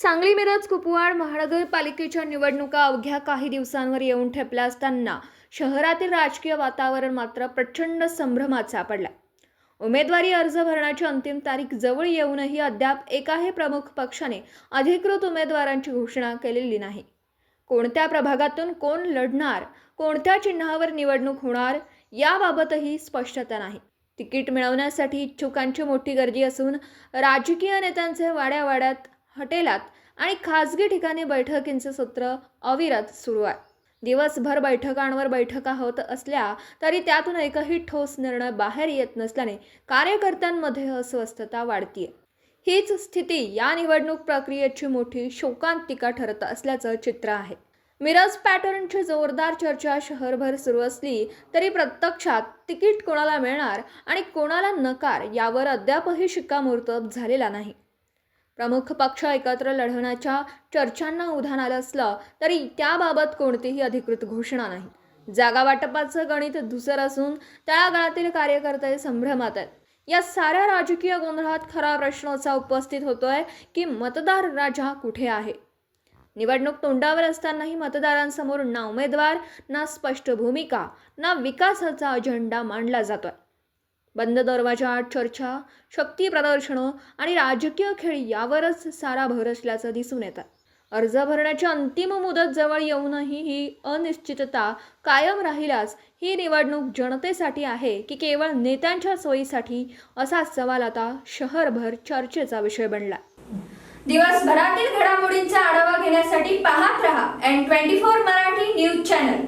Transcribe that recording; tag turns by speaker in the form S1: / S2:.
S1: सांगली मिरज कुपवाड महानगरपालिकेच्या निवडणुका अवघ्या काही दिवसांवर येऊन ठेपल्या असताना शहरातील राजकीय वातावरण मात्र प्रचंड संभ्रमात सापडला. उमेदवारी अर्ज भरण्याची अंतिम तारीख जवळ येऊनही अद्याप एकाही प्रमुख पक्षाने अधिकृत उमेदवारांची घोषणा केलेली नाही. कोणत्या प्रभागातून कोण लढणार कोणत्या चिन्हावर निवडणूक होणार याबाबतही स्पष्टता नाही. तिकीट मिळवण्यासाठी इच्छुकांची मोठी गर्दी असून राजकीय नेत्यांचे वाड्यावाड्यात हॉटेलात आणि खाजगी ठिकाणी बैठकींचे सत्र अविरत सुरू आहे. दिवसभर बैठकांवर बैठका होत असल्या तरी त्यातून एकही ठोस निर्णय बाहेर येत नसल्याने कार्यकर्त्यांमध्ये अस्वस्थता वाढतीये. हीच स्थिती या निवडणूक प्रक्रियेची मोठी शोकांतिका ठरत असल्याचं चित्र आहे. मिरज पॅटर्नची जोरदार चर्चा शहरभर सुरू असली तरी प्रत्यक्षात तिकीट कोणाला मिळणार आणि कोणाला नकार यावर अद्यापही शिक्कामोर्तब झालेला नाही. प्रमुख पक्ष एकत्र लढवण्याच्या चर्चांना उधाण आलं असलं तरी त्याबाबत कोणतीही अधिकृत घोषणा नाही. जागा वाटपाचं गणित धुसर असून तळागाळातील कार्यकर्ते संभ्रमात आहेत. या साऱ्या राजकीय गोंधळात खरा प्रश्न असा उपस्थित होतोय की मतदार राजा कुठे आहे? निवडणूक तोंडावर असतानाही मतदारांसमोर ना उमेदवार ना स्पष्ट भूमिका ना विकासाचा अजेंडा मांडला जातोय. बंद दरवाजा चर्चा शक्ती प्रदर्शनं आणि राजकीय खेळ यावरच सारा भर असल्याचं दिसून येतं. अर्ज भरण्याची अंतिम मुदत जवळ येऊनही ही अनिश्चितता कायम राहिल्यास ही निवडणूक जनतेसाठी आहे की केवळ नेत्यांच्या सोयीसाठी? असा सवाल आता शहरभर चर्चेचा विषय बनला.
S2: दिवसभरातील घडामोडींचा आढावा घेण्यासाठी पाहत रहा N twenty four Marathi news channel.